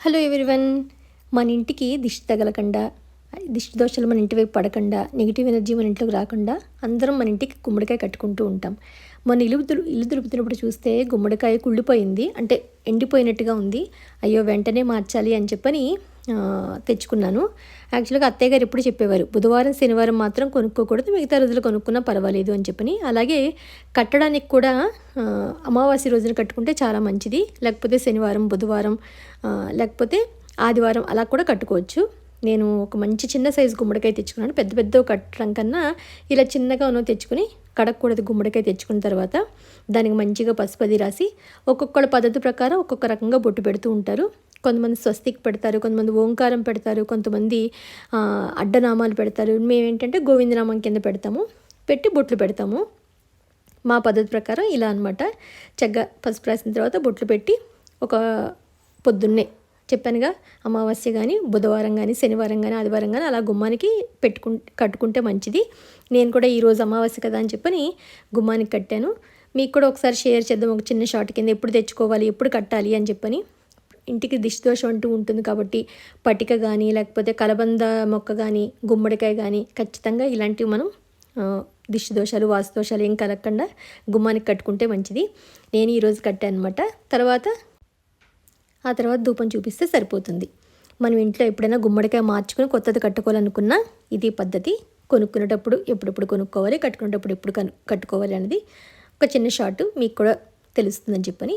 Hello everyone మన ఇంటికి దిష్టి తగలకుండా దిష్టి దోషాలు మన ఇంటి వైపు పడకుండా నెగిటివ్ ఎనర్జీ మన ఇంట్లోకి రాకుండా అందరం మన ఇంటికి గుమ్మడికాయ కట్టుకుంటూ ఉంటాం. మన ఇల్లు ఇల్లు దులుపుతున్నప్పుడు చూస్తే గుమ్మడికాయ కుళ్ళిపోయింది అంటే ఎండిపోయినట్టుగా ఉంది. అయ్యో వెంటనే మార్చాలి అని చెప్పని తెచ్చుకున్నాను. యాక్చువల్గా అత్తయ్య గారు ఎప్పుడు చెప్పేవారు బుధవారం శనివారం మాత్రం కొనుక్కోకూడదు మిగతా రోజులు కొనుక్కున్నా పర్వాలేదు అని చెప్పని. అలాగే కట్టడానికి కూడా అమావాస్య రోజున కట్టుకుంటే చాలా మంచిది. లేకపోతే శనివారం బుధవారం లేకపోతే ఆదివారం అలా కూడా కట్టుకోవచ్చు. నేను ఒక మంచి చిన్న సైజు గుమ్మడికాయ తెచ్చుకున్నాను. పెద్ద పెద్ద కట్టడం కన్నా ఇలా చిన్నగా ఉన్న తెచ్చుకుని కడక్కూడదు గుమ్మడికాయ తెచ్చుకున్న తర్వాత దానికి మంచిగా పసుపది రాసి ఒక్కొక్కళ్ళ పద్ధతి ప్రకారం ఒక్కొక్క రకంగా బొట్టు పెడుతూ ఉంటారు. కొంతమంది స్వస్తిక్ పెడతారు కొంతమంది ఓంకారం పెడతారు కొంతమంది అడ్డనామాలు పెడతారు. మేమేంటంటే గోవిందనామం కింద పెడతాము పెట్టి బొట్లు పెడతాము. మా పద్ధతి ప్రకారం ఇలా అనమాట చక్కగా పసుపు రాసిన తర్వాత బొట్లు పెట్టి ఒక పొద్దున్నే చెప్పానుగా అమావాస్య కానీ బుధవారం కానీ శనివారం కానీ ఆదివారం కానీ అలా గుమ్మానికి పెట్టుకు కట్టుకుంటే మంచిది. నేను కూడా ఈరోజు అమావాస్య కదా అని చెప్పని గుమ్మానికి కట్టాను. మీకు కూడా ఒకసారి షేర్ చేద్దాం ఒక చిన్న షార్ట్ కింద ఎప్పుడు తెచ్చుకోవాలి ఎప్పుడు కట్టాలి అని చెప్పని. ఇంటికి దిష్టి దోషం అంటూ ఉంటుంది కాబట్టి పటిక కానీ లేకపోతే కలబంద మొక్క కానీ గుమ్మడికాయ కానీ ఖచ్చితంగా ఇలాంటివి మనం ఆ, దిష్టి దోషాలు ఏం కలగకుండా గుమ్మానికి కట్టుకుంటే మంచిది. నేను ఈరోజు కట్టాను అనమాట తర్వాత ఆ తర్వాత ధూపం చూపిస్తే సరిపోతుంది. మనం ఇంట్లో ఎప్పుడైనా గుమ్మడికాయ మార్చుకుని కొత్తది కట్టుకోవాలనుకున్నా ఇది పద్ధతి. కొనుక్కునేటప్పుడు ఎప్పుడెప్పుడు కొనుక్కోవాలి కట్టుకునేటప్పుడు ఎప్పుడు కను కట్టుకోవాలి అనేది ఒక చిన్న షార్ట్ మీకు కూడా తెలుస్తుందని చెప్పని